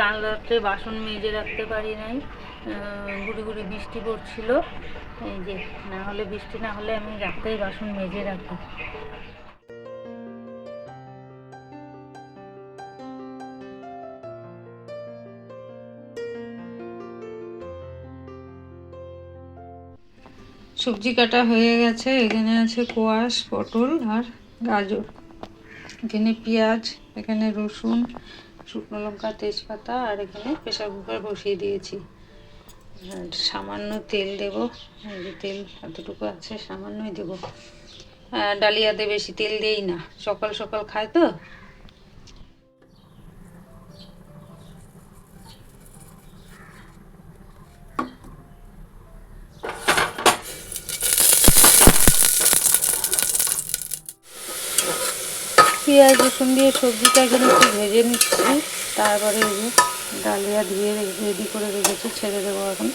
কাল রাত্রে বাসন মেজে রাখতে পারি নাই। গুড়ি গুড়ি বৃষ্টি পড়ছিল। এই যে, না হলে বৃষ্টি, না হলে আমি রাত্রেই বাসন মেজে রাখি সবজি কাটা হয়ে গেছে। এখানে আছে কোয়াশ, পটল আর গাজর। এখানে পেঁয়াজ, এখানে রসুন শুকনো লঙ্কা, তেজপাতা আর এখানে প্রেশার কুকার বসিয়ে দিয়েছি। আর সামান্য তেল দেবো। যে তেল এতটুকু আছে, সামান্যই দেবো। ডালিয়াতে বেশি তেল দেই না। সকাল সকাল খায় তো পেঁয়াজ রসুন দিয়ে সবজিটা এখানে একটু ভেজে নিচ্ছি। তারপরে এই যে ডালিয়া ধুয়ে রেডি করে রেখেছি, ছেড়ে দেবো এখন।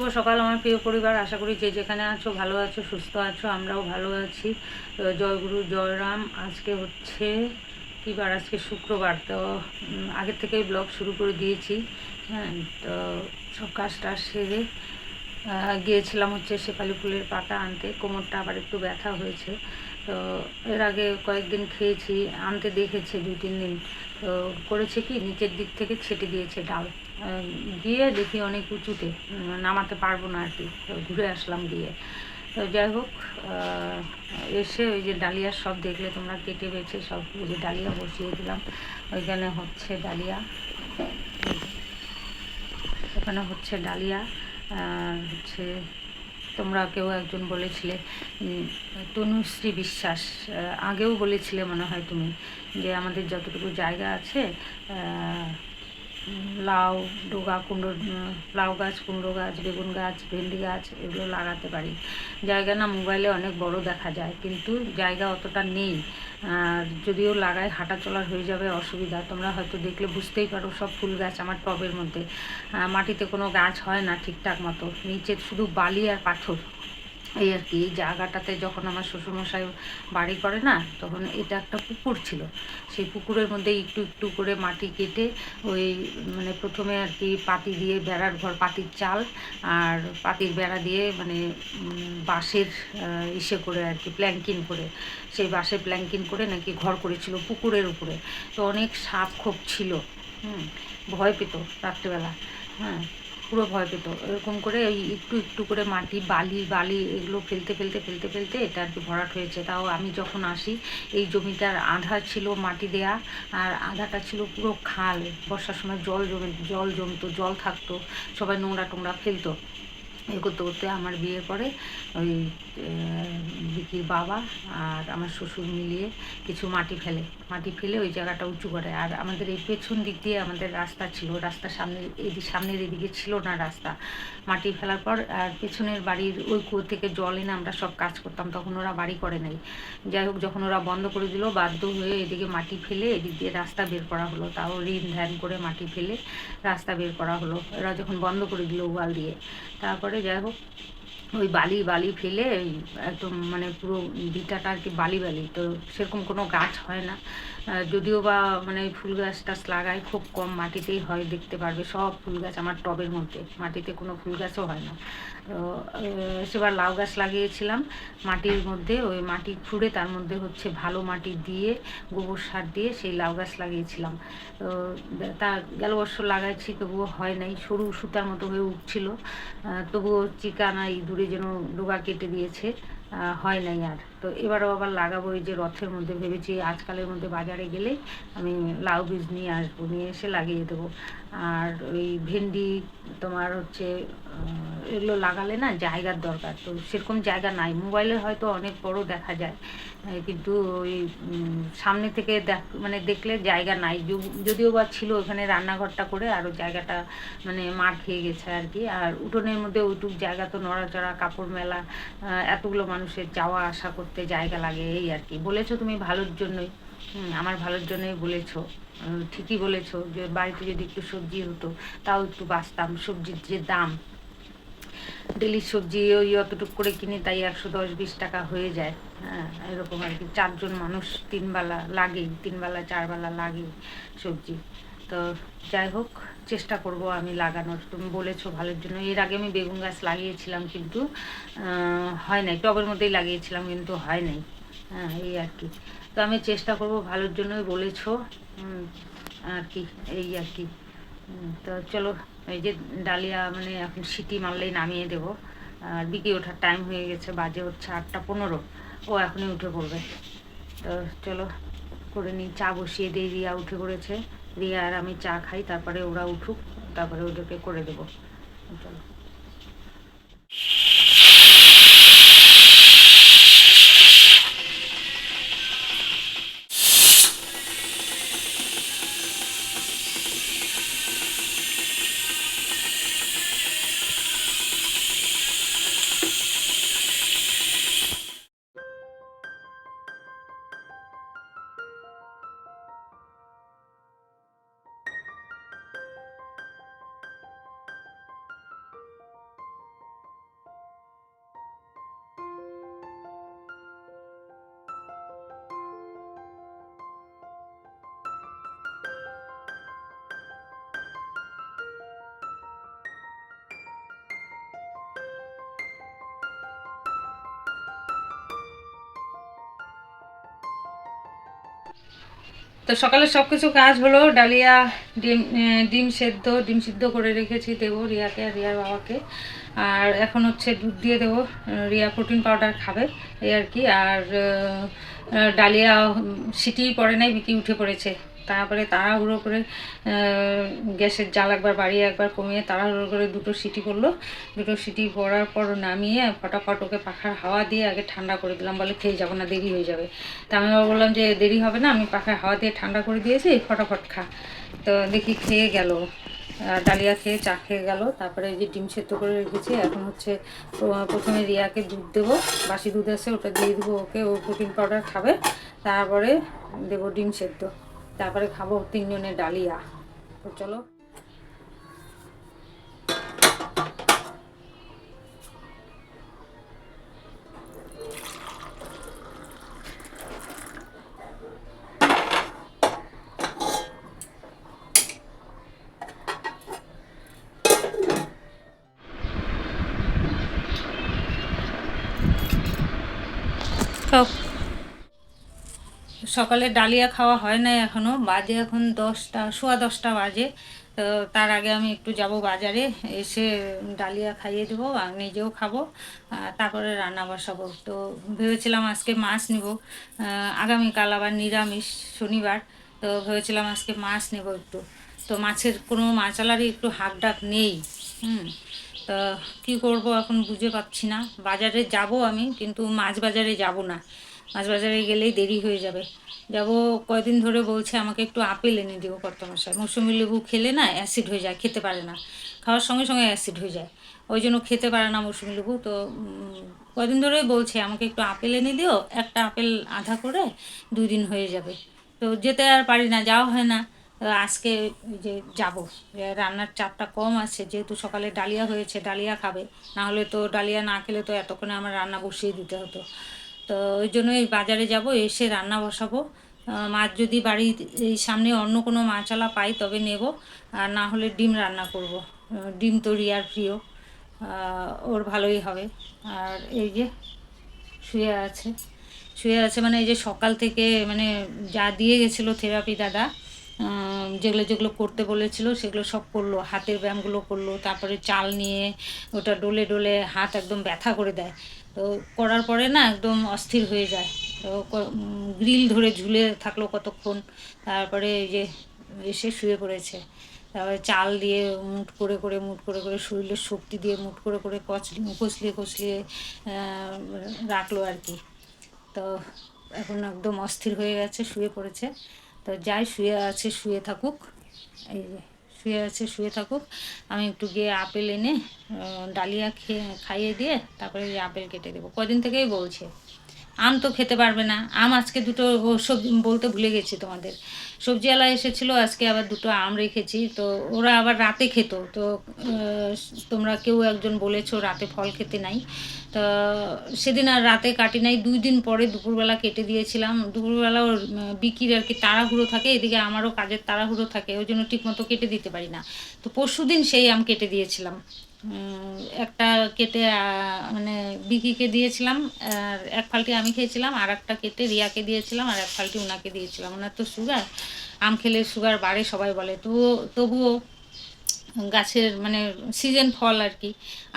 শুভ সকাল আমার প্রিয় পরিবার। আশা করি যে যেখানে আছো, ভালো আছো, সুস্থ আছো, আমরাও ভালো আছি। জয়গুরু জয়রাম আজকে হচ্ছে কী বার? আজকে শুক্রবার। তো আগের থেকেই ব্লগ শুরু করে দিয়েছি। হ্যাঁ তো সব কাজটা সেরে গিয়েছিলাম হচ্ছে শেফালি ফুলের পাতা আনতে, কোমরটা আবার একটু ব্যথা হয়েছে। তো এর আগে কয়েকদিন খেয়েছি, আনতে দেখেছে দুই তিন দিন। তো করেছে কি, নিচের দিক থেকে ছেটে দিয়েছে ডাল। গিয়ে দেখি অনেক উঁচুতে নামাতে পারব না আর কি ঘুরে আসলাম গিয়ে। তো যাই হোক এসে ওই যে ডালিয়া সব দেখলে তোমরা কেটে বেছে সব, ওই যে ডালিয়া বসিয়ে দিলাম। ওইখানে হচ্ছে ডালিয়া। ওখানে হচ্ছে ডালিয়া। হচ্ছে তোমরা কেউ একজন বলেছিলে তনুশ্রী বিশ্বাস আগেও বলেছিলে মনে হয় তুমি, যে আমাদের যতটুকু জায়গা আছে লাউ, ডোগা কুমড়ো লাউ গাছ, কুমড়ো গাছ, বেগুন গাছ, ভেন্ডি গাছ এগুলো লাগাতে পারি। জায়গা না মোবাইলে অনেক বড় দেখা যায়, কিন্তু জায়গা অতটা নেই। যদিও লাগায় হাঁটা চলার হয়ে যাবে অসুবিধা। তোমরা হয়তো দেখলে বুঝতেই পারো সব ফুল গাছ আমার টবের মধ্যে। মাটিতে কোনো গাছ হয় না ঠিকঠাক মতো। নিচে শুধু বালি আর পাথর। এই আর কি জায়গাটাতে যখন আমার শ্বশুরমশাই বাড়ি করে না, তখন এটা একটা পুকুর ছিল। সেই পুকুরের মধ্যে একটু একটু করে মাটি কেটে ওই মানে প্রথমে আর কি পাতি দিয়ে বেড়ার ঘর, পাতির চাল আর পাতির বেড়া দিয়ে মানে বাঁশের ইসে করে আর কি, প্ল্যাঙ্কিন করে। সেই বাঁশের প্ল্যাঙ্কিন করে নাকি ঘর করেছিল পুকুরের উপরে। তো অনেক সাপ খোপ ছিল, হুম, ভয় পেত রাত্রেবেলা হ্যাঁ। পুরো ভয় পেত। এরকম করে ওই একটু একটু করে মাটি, বালি বালি এগুলো ফেলতে ফেলতে ফেলতে ফেলতে এটা আর কি ভরাট হয়েছে। তাও আমি যখন আসি, এই জমিটার আধা ছিল মাটি দেয়া আর আধাটা ছিল পুরো খাল। বর্ষার সময় জল জমে জল জমতো, জল থাকতো, সবাই নোংরা টোংরা ফেলতো। এ করতে করতে আমার বিয়ের পরে ওই বিকির বাবা আর আমার শ্বশুর মিলিয়ে কিছু মাটি ফেলে মাটি ফেলে ওই জায়গাটা উঁচু করে। আর আমাদের এই পেছন দিক দিয়ে আমাদের রাস্তা ছিল রাস্তার সামনে এদিক সামনের এদিকে ছিল না রাস্তা। মাটি ফেলার পর আর পেছনের বাড়ির ওই কুয়ো থেকে জল এনে আমরা সব কাজ করতাম, তখন ওরা বাড়ি করে নাই। যাই হোক, যখন ওরা বন্ধ করে দিল, বাধ্য হয়ে এদিকে মাটি ফেলে এদিক দিয়ে রাস্তা বের করা হলো। তাও ঋণ ধ্যান করে মাটি ফেলে রাস্তা বের করা হলো। এরা যখন বন্ধ করে দিল ওয়াল দিয়ে, তারপরে যাই হোক, ওই বালি বালি ফেলে একদম মানে পুরো ভিটাটা আর কি বালি বালি, তো সেরকম কোনো গাছ হয় না। যদিও বা মানে ফুল গাছ টাছ লাগায় খুব কম মাটিতেই হয়, দেখতে পারবে। সব ফুল গাছ আমার টবের মধ্যে, মাটিতে কোনো ফুল গাছও হয় না। তো সেবার লাউ গাছ লাগিয়েছিলাম, মাটির মধ্যে, ওই মাটি খুঁড়ে তার মধ্যে হচ্ছে ভালো মাটি দিয়ে, গোবর সার দিয়ে সেই লাউ গাছ লাগিয়েছিলাম। তো, তা গেল বছর লাগাইছি, তবুও হয় নাই, সরু সুতার মতো হয়ে উঠছিল। তবুও চিকানা ইঁদুরে যেন ডোগা কেটে দিয়েছে। হয় নাই আর। তো এবারও আবার লাগাবো এই যে রথের মধ্যে। ভেবেছি আজকালের মধ্যে বাজারে গেলে আমি লাউ বীজ নিয়ে আসব, নিয়ে এসে লাগিয়ে দেবো। আর ওই ভেন্ডি তোমার হচ্ছে এগুলো লাগালে না জায়গার দরকার। তো সেরকম জায়গা নাই। মোবাইলে হয়তো অনেক বড় দেখা যায়। কিন্তু ওই সামনে থেকে দেখ মানে দেখলে জায়গা নাই। যদিও বা ছিল ওখানে রান্নাঘরটা করে আরও জায়গাটা মানে মার খেয়ে গেছে আর কি। আর উঠোনের মধ্যে ওইটুক জায়গা তো নড়াচড়া, কাপড় মেলা এতগুলো মানুষের যাওয়া, আসা করতে জায়গা লাগে এই আর কি। বলেছ তুমি ভালোর জন্যই। আমার ভালোর জন্যই বলেছ। ঠিকই বলেছ যে বাড়িতে যদি একটু সবজি হতো, তাও একটু বাঁচতাম। সবজির যে দাম, ডেলি সবজি ওই অতটুকু করে কিনে তাই একশো দশ বিশ টাকা হয়ে যায়। হ্যাঁ এরকম আর কি। চারজন মানুষ, তিনবেলা লাগেই তিনবেলা, চারবেলা লাগে সবজি। তো যাই হোক, চেষ্টা করব আমি লাগানোর। তুমি বলেছ ভালোর জন্য। এর আগে আমি বেগুন গাছ লাগিয়েছিলাম কিন্তু হয় নাই। টবের মধ্যেই লাগিয়েছিলাম কিন্তু হয় নাই। হ্যাঁ এই আর কি। তো আমি চেষ্টা করব ভালোর জন্যই বলেছ। আর কি, এই আর কি। তো চলো, এই যে ডালিয়া মানে এখন সিটি মারলেই নামিয়ে দেব। আর বিকে ওঠার টাইম হয়ে গেছে, বাজে হচ্ছে আটটা পনেরো। ও এখনই উঠে পড়বে। তো চলো, করে নিই, চা বসিয়ে দিই, রিয়া উঠে পড়েছে। রিয়া আর আমি চা খাই, তারপরে ওরা উঠুক, তারপরে ওদেরকে করে দেবো। চলো। তো সকালে সব কিছু কাজ হলো, ডালিয়া, ডিম ডিম সেদ্ধ, ডিম সিদ্ধ করে রেখেছি দেবো রিয়াকে আর রিয়ার বাবাকে। আর এখন হচ্ছে দুধ দিয়ে দেবো, রিয়া প্রোটিন পাউডার খাবে, এই আর কি। আর ডালিয়া সিটি পড়ে নাই, বিকি উঠে পড়েছে। তারপরে তাড়াহুড়ো করে গ্যাসের জাল একবার বাড়িয়ে একবার কমিয়ে তাড়াহুড়ো করে দুটো সিটি করল। দুটো সিটি পড়ার পর নামিয়ে ফটাফট ওকে পাখার হাওয়া দিয়ে আগে ঠান্ডা করে দিলাম। বলে, খেয়ে যাব না, দেরি হয়ে যাবে। তা আমি বললাম যে, দেরি হবে না, আমি পাখার হাওয়া দিয়ে ঠান্ডা করে দিয়েছি, ফটাফট খা। তো দেখি খেয়ে গেল। ডালিয়া খেয়ে চা খেয়ে গেল। তারপরে যে ডিম সেদ্ধ করে রেখেছি, এখন হচ্ছে প্রথমে রিয়াকে দুধ দেবো। বাসি দুধ আছে, ওটা দিয়ে দেবো ওকে, ও প্রোটিন পাউডার খাবে। তারপরে দেবো ডিম সেদ্ধ। তারপরে খাব তিনজনের ডালিয়া। তো চলো। সকালে ডালিয়া খাওয়া হয় না এখনও বাজে এখন দশটা, সোয়া দশটা বাজে। তো তার আগে আমি একটু যাব বাজারে, এসে ডালিয়া খাইয়ে দেবো, আর নিজেও খাব তারপরে রান্না বসাবো। তো ভেবেছিলাম আজকে মাছ নিব আগামীকাল আবার নিরামিষ শনিবার, তো ভেবেছিলাম আজকে মাছ নেব একটু। তো মাছের কোনো মাছালারই একটু হাক ডাক নেই, হুম। তা কী করব এখন বুঝে পাচ্ছি না। বাজারে যাব আমি, কিন্তু মাছ বাজারে যাব না। মাছ বাজারে গেলেই দেরি হয়ে যাবে। যাব কয়দিন ধরে বলছে আমাকে একটু আপেল এনে দিও কর্তমশাই। মৌসুমি লেবু খেলে না অ্যাসিড হয়ে যায় খেতে পারে না। খাওয়ার সঙ্গে সঙ্গে অ্যাসিড হয়ে যায়। ওই জন্য খেতে পারে না মৌসুমি লেবু। তো উম, কয়দিন ধরেই বলছে আমাকে একটু আপেল এনে দিও একটা আপেল আধা করে দুই দিন হয়ে যাবে। তো যেতে আর পারি না যাওয়া হয় না। আজকে যে যাব। রান্নার চাপটা কম আছে যেহেতু সকালে ডালিয়া হয়েছে ডালিয়া খাবে। না হলে তো ডালিয়া না খেলে তো এতক্ষণে আমার রান্না বসিয়ে দিতে হতো। তো ওই জন্য এই বাজারে যাব, এসে রান্না বসাবো। মাছ যদি বাড়ির এই সামনে অন্য কোনো মাছালা পাই তবে নেব, আর না হলে ডিম রান্না করব। ডিম তো রিয়ার প্রিয় ওর ভালোই হবে। আর এই যে শুয়ে আছে শুয়ে আছে মানে এই যে সকাল থেকে মানে যা দিয়ে গেছিল থেরাপি দাদা যেগুলো যেগুলো করতে বলেছিল সেগুলো সব করল, হাতের ব্যায়ামগুলো করল, তারপরে চাল নিয়ে ওটা ডলে ডলে হাত একদম ব্যথা করে দেয়। তো করার পরে না একদম অস্থির হয়ে যায়। তো গ্রিল ধরে ঝুলে থাকল কতক্ষণ, তারপরে এই যে এসে শুয়ে পড়েছে। তারপরে চাল দিয়ে মুট করে করে, মুট করে করে শরীরের শক্তি দিয়ে মুট করে করে কচলি কচলিয়ে কচলিয়ে রাখল আর কি। তো এখন একদম অস্থির হয়ে গেছে, শুয়ে পড়েছে। তো যাই, শুয়ে আছে, শুয়ে থাকুক। এই যে। শুয়ে আছে, শুয়ে থাকুক। আমি একটু গিয়ে আপেল এনে ডালিয়া খেয়ে, খাইয়ে দিয়ে তারপরে আপেল কেটে দেবো। কদিন থেকেই বলছে। আম তো খেতে পারবে না। আম আজকে দুটো সবজি বলতে ভুলে গেছি তোমাদের। সবজিওয়ালা এসেছিল আজকে আবার দুটো আম রেখেছি। তো ওরা আবার রাতে খেত। তো তোমরা কেউ একজন বলেছ রাতে ফল খেতে নাই। তো সেদিন আর রাতে কাটি নাই। দুই দিন পরে দুপুরবেলা কেটে দিয়েছিলাম। দুপুরবেলা ওর উম, বিকির আর কি তাড়াহুড়ো থাকে এদিকে আমারও কাজের তাড়াহুড়ো থাকে ওই জন্য ঠিকমতো কেটে দিতে পারি না। তো পরশু দিন সেই আম কেটে দিয়েছিলাম। একটা কেটে মানে বিকিকে দিয়েছিলাম, আর এক ফালটি আমি খেয়েছিলাম, আর একটা কেটে রিয়াকে দিয়েছিলাম, আর এক ফালটি ওনাকে দিয়েছিলাম। ওনার তো সুগার, আম খেলে সুগার বাড়ে সবাই বলে। তো তবুও গাছের মানে সিজন ফল আর কি,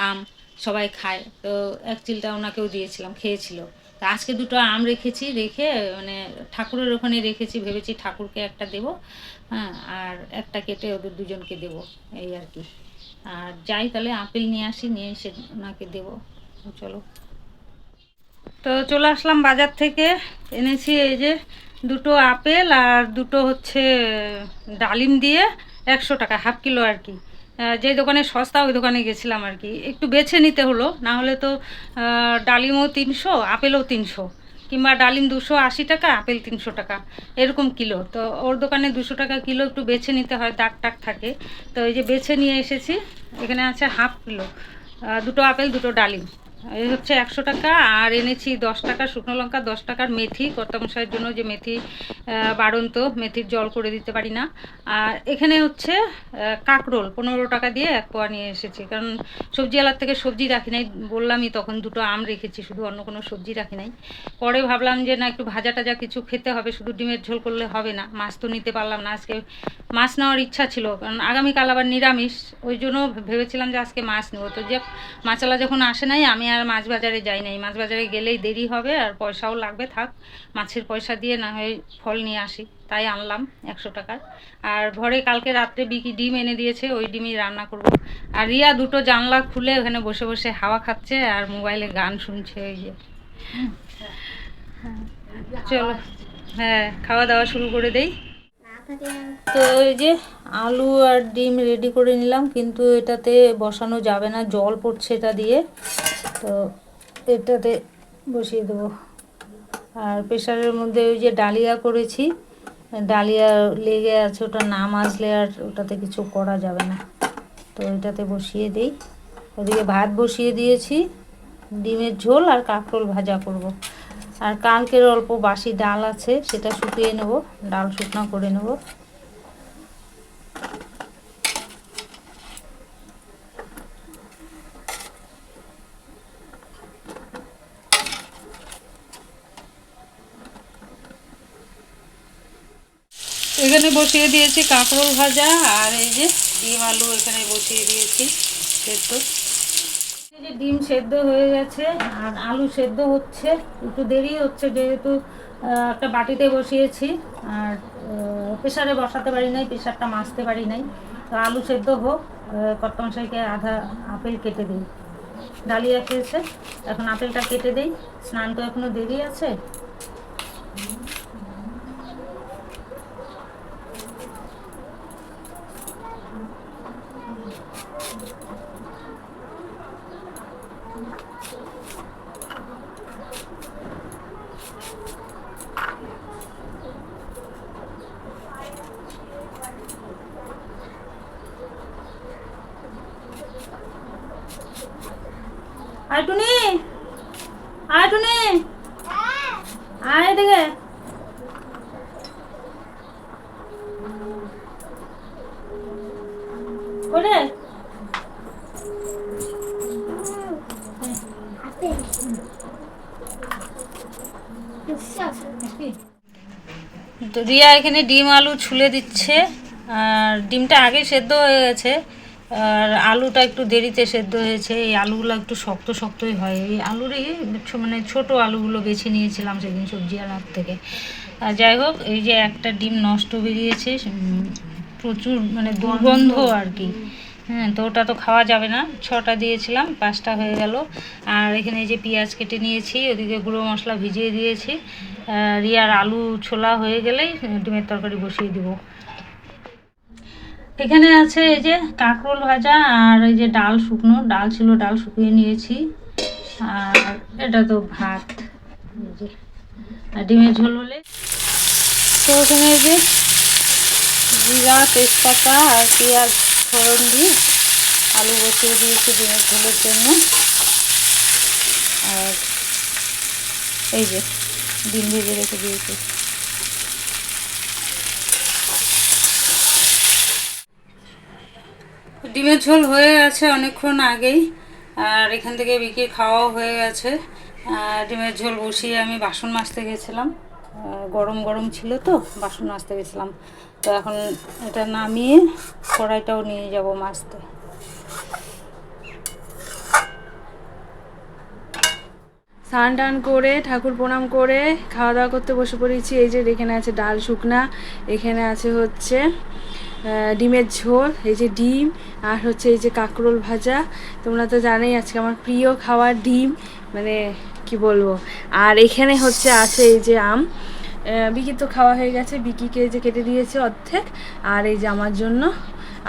আম সবাই খায়। তো এক চিলটা ওনাকেও দিয়েছিলাম, খেয়েছিল। তা আজকে দুটো আম রেখেছি, রেখে মানে ঠাকুরের ওখানে রেখেছি, ভেবেছি ঠাকুরকে একটা দেবো হ্যাঁ আর একটা কেটে ওদের দুজনকে দেবো, এই আর কি। আর যাই তাহলে আপেল নিয়ে আসি, নিয়ে এসে ওনাকে দেবো। চলো। তো চলে আসলাম বাজার থেকে। এনেছি এই যে দুটো আপেল আর দুটো হচ্ছে ডালিম দিয়ে একশো টাকা, হাফ কিলো আর কি। যে দোকানে সস্তা, ওই দোকানে গেছিলাম আর কি। একটু বেছে নিতে হলো, না হলে তো ডালিমও তিনশো, আপেলও তিনশো। কিংবা ডালিম দুশো আশি টাকা, আপেল তিনশো টাকা, এরকম কিলো। তো ওর দোকানে দুশো টাকা কিলো একটু বেছে নিতে হয়, দাগ টাক থাকে। তো এই যে বেছে নিয়ে এসেছি, এখানে আছে হাফ কিলো। দুটো আপেল, দুটো ডালিম। এই হচ্ছে একশো টাকা, আর এনেছি দশ টাকা শুকনো লঙ্কা, দশ টাকার মেথি। কর্তামশাইয়ের জন্য যে মেথি বাড়ন্ত, মেথির জল করে দিতে পারি না। আর এখানে হচ্ছে কাকরোল, পনেরো টাকা দিয়ে এক পোয়া নিয়ে এসেছি। কারণ সবজিওয়ালার থেকে সবজি রাখি নাই, বললামই তখন দুটো আম রেখেছি, শুধু অন্য কোনো সবজি রাখি নাই। পরে ভাবলাম যে, না, একটু ভাজা টাজা কিছু খেতে হবে, শুধু ডিমের ঝোল করলে হবে না, মাছ তো নিতে পারলাম না। আজকে মাছ নেওয়ার ইচ্ছা ছিল, কারণ আগামীকাল আবার নিরামিষ, ওই জন্য ভেবেছিলাম যে আজকে মাছ নেব। তো যে মাছালা যখন আসে নাই, আমি আর মাছ বাজারে যাই নাই মাছ বাজারে গেলেই দেরি হবে আর পয়সাও লাগবে থাক। মাছের পয়সা দিয়ে না হয় ফল নিয়ে আসি। তাই আনলাম একশো টাকার। আর ঘরে কালকে রাত্রে বিকি ডিম এনে দিয়েছে ওই ডিমই রান্না করব। আর রিয়া দুটো জানলা খুলে ওখানে বসে বসে হাওয়া খাচ্ছে আর মোবাইলে গান শুনছে ওই যে। চলো। হ্যাঁ খাওয়া দাওয়া শুরু করে দেই। তো এই যে আলু আর ডিম রেডি করে নিলাম, কিন্তু এটাতে বসানো যাবে না, জল পড়ছে এটা দিয়ে। তো এটাতে বসিয়ে দেবো। আর প্রেশারের মধ্যে ওই যে ডালিয়া করেছি, ডালিয়া লেগে আছে, ওটা নাম আসলে আর ওটাতে কিছু করা যাবে না। তো এটাতে বসিয়ে দিই। ওদিকে ভাত বসিয়ে দিয়েছি, ডিমের ঝোল আর কাঁকরোল ভাজা করব। আর কালকের অল্প বাসি ডাল আছে, সেটা শুকিয়ে নেব, ডাল শুকনো করে নেব। এখানে বসিয়ে দিয়েছি কাঁকরোল ভাজা আর এই যে ডিম আলু এখানে বসিয়ে দিয়েছি সেদ্ধ। যে ডিম সেদ্ধ হয়ে গেছে আর আলু সেদ্ধ হচ্ছে, একটু দেরি হচ্ছে যেহেতু একটা বাটিতে বসিয়েছি আর প্রেশারে বসাতে পারি নাই প্রেশারটা মাজতে পারি নাই। তো আলু সেদ্ধ হোক কর্তমশাইকে আধা আপেল কেটে দিই। ডালিয়া খেয়েছে, এখন আপেলটা কেটে দিই। স্নান তো এখনও দেরি আছে। আয় টুনি আয় টুনি আয় এদিকে। ওরে। রিয়া এখানে ডিম আলু ছুলে দিচ্ছে, আর ডিমটা আগে সেদ্ধ হয়ে গেছে। আর আলুটা একটু দেরিতে সেদ্ধ হয়েছে এই আলুগুলো একটু শক্ত শক্তই হয়। এই আলুরই মানে ছোট আলুগুলো বেছে নিয়েছিলাম সেদিন সবজি আলার থেকে। আর যাই হোক এই যে একটা ডিম নষ্ট বেরিয়েছে প্রচুর মানে দুর্গন্ধ আর কি। হ্যাঁ তো ওটা তো খাওয়া যাবে না। ছটা দিয়েছিলাম পাঁচটা হয়ে গেল। আর এখানে এই যে পেঁয়াজ কেটে নিয়েছি ওদিকে গুঁড়ো মশলা ভিজিয়ে দিয়েছি। রিয়ার আলু ছোলা হয়ে গেলেই ডিমের তরকারি বসিয়ে দিব। এখানে আছে এই যে কাঁকরোল ভাজা আর এই যে ডাল শুকনো। ডাল ছিল, ডাল শুকিয়ে নিয়েছি। আর এটা তো ভাত। এই যে। আর ডিমের ঝোল হলে? তো ওখানে এই যে জিরা, তেজপাতা আর পেঁয়াজ ফোড়ন দিয়ে আলু বসিয়ে দিয়েছি ডিমের ঝোলের জন্য। আর এই যে, ডিম ভেজে রেখে দিয়েছি। ডিমের ঝোল হয়ে গেছে অনেকক্ষণ আগেই, আর এখান থেকে বিক্রি খাওয়াও হয়ে গেছে। ডিমের ঝোল বসিয়ে আমি বাসন মাজতে গেছিলাম। গরম গরম ছিল তো, বাসন মাজতে গেছিলাম। তো এখন এটা নামিয়ে কড়াইটাও নিয়ে যাব মাজতে। স্নান টান করে, ঠাকুর প্রণাম করে, খাওয়া দাওয়া করতে বসে পড়েছি। এই যে এখানে আছে ডাল শুকনা, এখানে আছে হচ্ছে ডিমের ঝোল, এই যে ডিম আর হচ্ছে এই যে কাঁকরোল ভাজা। তোমরা তো জানোই আজকে আমার প্রিয় খাবার ডিম মানে কি বলব? আর এখানে হচ্ছে আছে এই যে আম। বিকি তো খাওয়া হয়ে গেছে, বিকিকে যে কেটে দিয়েছে অর্ধেক, আর এই যে আমার জন্য।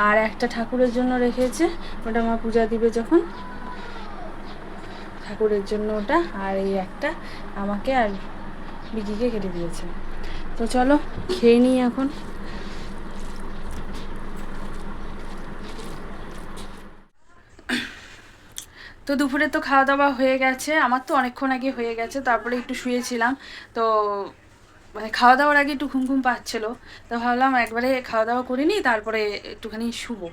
আর একটা ঠাকুরের জন্য রেখেছে, ওটা মা পূজা দিবে যখন। ঠাকুরের জন্য ওটা, আর এই একটা আমাকে আর বিকিকে কেটে দিয়েছে। তো চলো, খেয়ে নিই এখন। তো দুপুরে তো খাওয়া দাওয়া হয়ে গেছে। আমার তো অনেকক্ষণ আগে হয়ে গেছে, তারপরে একটু শুয়েছিলাম। তো মানে খাওয়া দাওয়ার আগে একটু ঘুম ঘুম পাচ্ছিলো। তো ভাবলাম একবারে খাওয়া দাওয়া করিনি, তারপরে একটুখানি শুবো।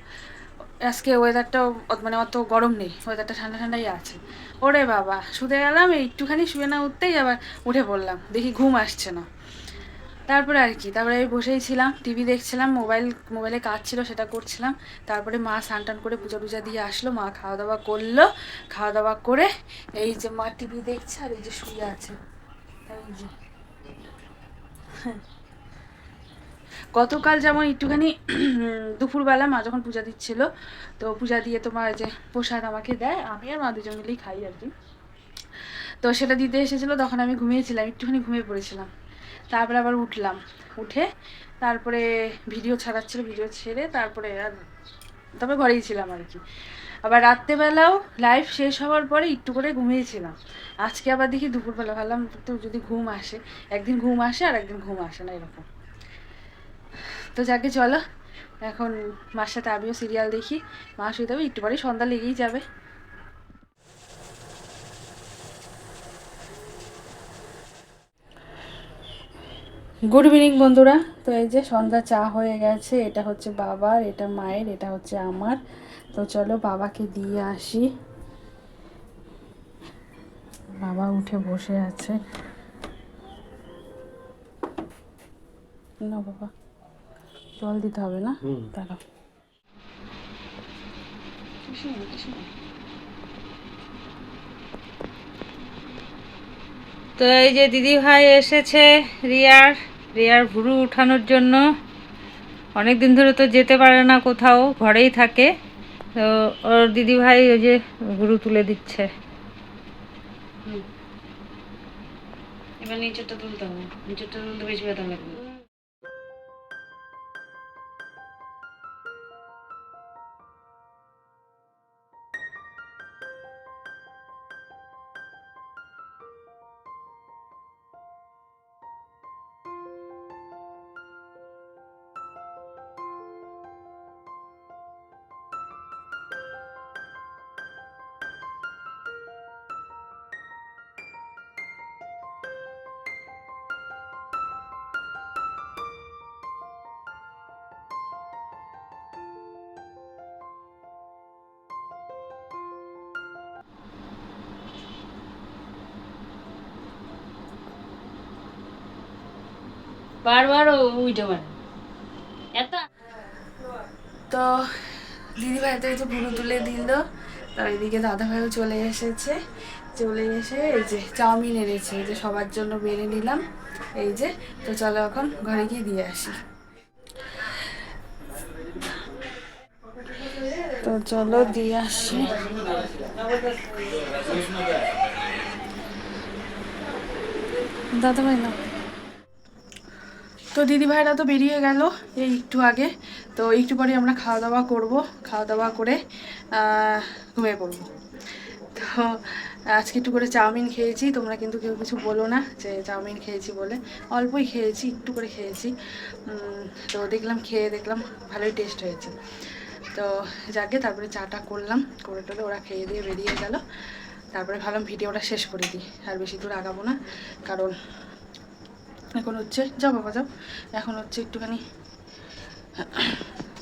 আজকে ওয়েদারটাও মানে অত গরম নেই ওয়েদারটা ঠান্ডা ঠান্ডাই আছে। ওরে বাবা, শুতে গেলাম, একটুখানি শুয়ে না উঠতেই আবার উঠে পড়লাম। দেখি ঘুম আসছে না। তারপরে আর কি, তারপরে আমি বসেই ছিলাম টিভি দেখছিলাম, মোবাইল, মোবাইলে কাজ ছিল, সেটা করছিলাম। তারপরে মা স্নান টান করে পূজা টুজা দিয়ে আসলো, মা খাওয়া দাওয়া করল, খাওয়া দাওয়া করে এই যে মা টিভি দেখছে আর এই যে শুয়ে আছে। গতকাল যেমন একটুখানি দুপুরবেলা মা যখন পূজা দিচ্ছিল, তো পূজা দিয়ে তোমার যে প্রসাদ আমাকে দেয়, আমি আর মা দুজন মিলেই খাই আর কি। তো সেটা দিতে এসেছিল, তখন আমি ঘুমিয়েছিলাম, একটুখানি ঘুমিয়ে পড়েছিলাম। তারপরে আবার উঠলাম। উঠে তারপরে ভিডিও ছাড়াচ্ছিল, ভিডিও ছেড়ে তারপরে আর তারপরে ঘরেই ছিলাম আর কি। আবার রাত্রেবেলাও লাইভ শেষ হওয়ার পরে একটু করে ঘুমিয়েছিলাম। আজকে আবার দেখি দুপুরবেলা ভাবলাম তো যদি ঘুম আসে, একদিন ঘুম আসে আর একদিন ঘুম আসে না এরকম। তো যাকে চলো, এখন মার সাথে আমিও সিরিয়াল দেখি, মা শুয়ে যাবে একটু পরেই সন্ধ্যা লেগেই যাবে। গুড ইভিনিং বন্ধুরা। তো এই যে সন্ধ্যা চা হয়ে গেছে এটা হচ্ছে বাবার এটা মায়ের এটা হচ্ছে আমার। তো চলো বাবাকে দিয়ে আসি। বাবা উঠে বসে আছে। না বাবা জল দিতে হবে না? দাঁড়াও। তো এই যে দিদি ভাই এসেছে রিয়ার। রিয়ার ভুরু উঠানোর জন্য। অনেক দিন ধরে তো যেতে পারে না কোথাও, ঘরেই থাকে। তো ওর দিদিভাই ওই যে ভুরু তুলে দিচ্ছে। এবার নিচেরটা তুলতে হবে। নিচেরটা তুলতে বেশি ব্যথা লাগবে। বারবার উইটে পারে এত তো দিদিভাই তো এই যে ভুরু তুলে দিল তো এদিকে দাদাভাইও চলে এসেছে। চলে এসে এই যে চাউমিন এনেছে, এই যে সবার জন্য বেড়ে নিলাম। এই যে, তো চলো এখন ঘরে গিয়ে দিয়ে আসি। তো চলো দিয়ে আসি। দাদাভাই না তো দিদি ভাইরা তো বেরিয়ে গেল, এই একটু আগে। তো একটু পরে আমরা খাওয়া দাওয়া করব খাওয়া দাওয়া করে ঘুমিয়ে পড়ব। তো, আজকে একটু করে চাউমিন খেয়েছি, তোমরা কিন্তু কেউ কিছু বলো না যে চাউমিন খেয়েছি বলে। অল্পই খেয়েছি, একটু করে খেয়েছি। তো দেখলাম, খেয়ে দেখলাম, ভালোই টেস্ট হয়েছে। তো যাকে তারপরে চাটা করলাম, করে টোলে ওরা খেয়ে দিয়ে বেরিয়ে গেল। তারপরে ভাবলাম ভিডিওটা শেষ করে দিই, আর বেশি দূর আগাবো না, কারণ এখন হচ্ছে, যাও বাবা, যাও। এখন হচ্ছে একটুখানি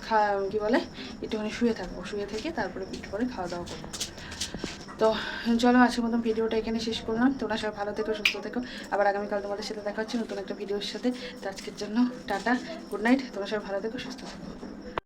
খা কী বলে, একটুখানি শুয়ে থাকব। শুয়ে থেকে তারপরে একটু পরে খাওয়া দাওয়া করব। তো চলো, আজকের মতন ভিডিওটা এখানে শেষ করলাম। তোমরা সবাই ভালো থেকো, সুস্থ থেকো। আবার আগামীকাল তোমাদের সাথে দেখা হচ্ছে নতুন একটা ভিডিওর সাথে। তো আজকের জন্য টাটা, গুড নাইট। তোমরা সবাই ভালো থেকো, সুস্থ থেকো।